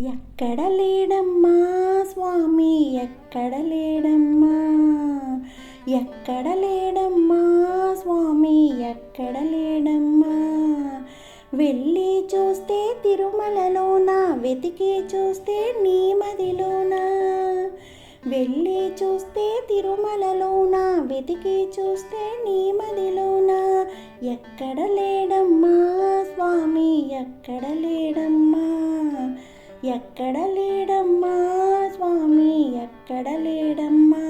ఎక్కడ లేడమ్మా? స్వామి ఎక్కడ లేడమ్మా? ఎక్కడ లేడమ్మా? స్వామి ఎక్కడ లేడమ్మా? వెళ్ళి చూస్తే తిరుమలలోన? వెతికి చూస్తే నీ మదిలోన వెళ్ళి చూస్తే తిరుమలలోన? వెతికి చూస్తే నీ మదిలోన ఎక్కడ లేడమ్మా? స్వామి ఎక్కడ లేడమ్మా? ఎక్కడ లేడమ్మా? స్వామి ఎక్కడ లేడమ్మా?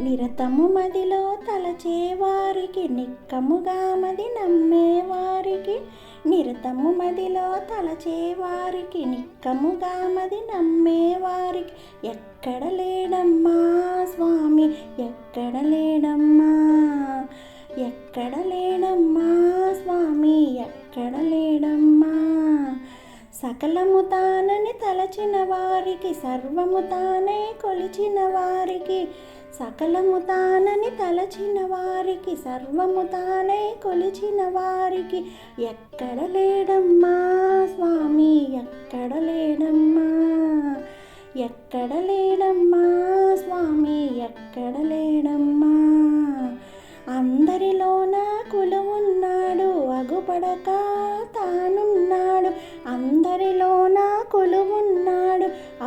నిరతము మదిలో తలచేవారికి నిక్కముగా మది నమ్మేవారికి. నిరతము మదిలో తలచేవారికి నిక్కముగా మది నమ్మేవారికి. ఎక్కడ లేడమ్మా? స్వామి ఎక్కడ లేడమ్మా? ఎక్కడ లేడమ్మా? స్వామి ఎక్కడ లేడమ్మా? సకలము తానని తలచిన వారికి సర్వము తానే కొలిచిన వారికి సకలము తానని తలచిన వారికి సర్వము తానే కొలిచిన వారికి. ఎక్కడ లేడమ్మా స్వామి? ఎక్కడ లేడమ్మా? ఎక్కడ లేడమ్మా స్వామి? ఎక్కడ లేడమ్మా? అందరిలోన కులవున్నాడు అగుపడక తాను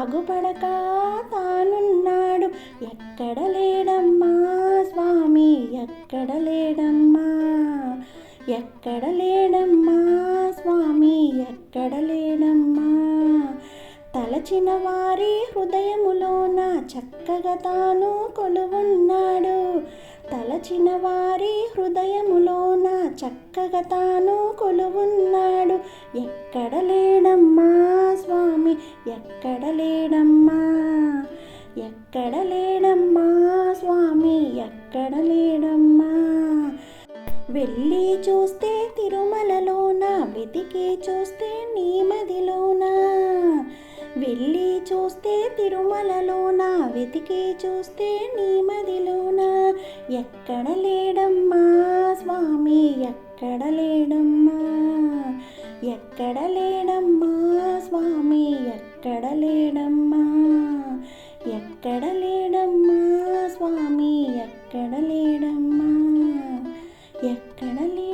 బాగుపడక తానున్నాడు. ఎక్కడ లేడమ్మా స్వామి? ఎక్కడ లేడమ్మా? ఎక్కడ లేడమ్మా స్వామి? ఎక్కడ లేడమ్మా? తలచిన వారి హృదయములోన చక్కగా తాను కొలువున్నాడు. తలచిన వారి హృదయములోన చక్కగా తాను కొలువున్నాడు. ఎక్కడ లేడు ఎక్కడ లేడమ్మా? ఎక్కడ లేడమ్మా? స్వామి ఎక్కడ లేడమ్మా? వెళ్ళి చూస్తే తిరుమలలోన వెతికి చూస్తే నీ మదిలోన వెళ్ళి చూస్తే తిరుమలలోన వెతికి చూస్తే నీ మదిలోన ఎక్కడ లేడమ్మా? స్వామి ఎక్కడ లేడమ్మా? ఎక్కడ లేడమ్మా? స్వామి ఎక్కడ లేడమ్మా ఎక్కడ లేడమ్మా స్వామి ఎక్కడ లేడమ్మా ఎక్కడ లే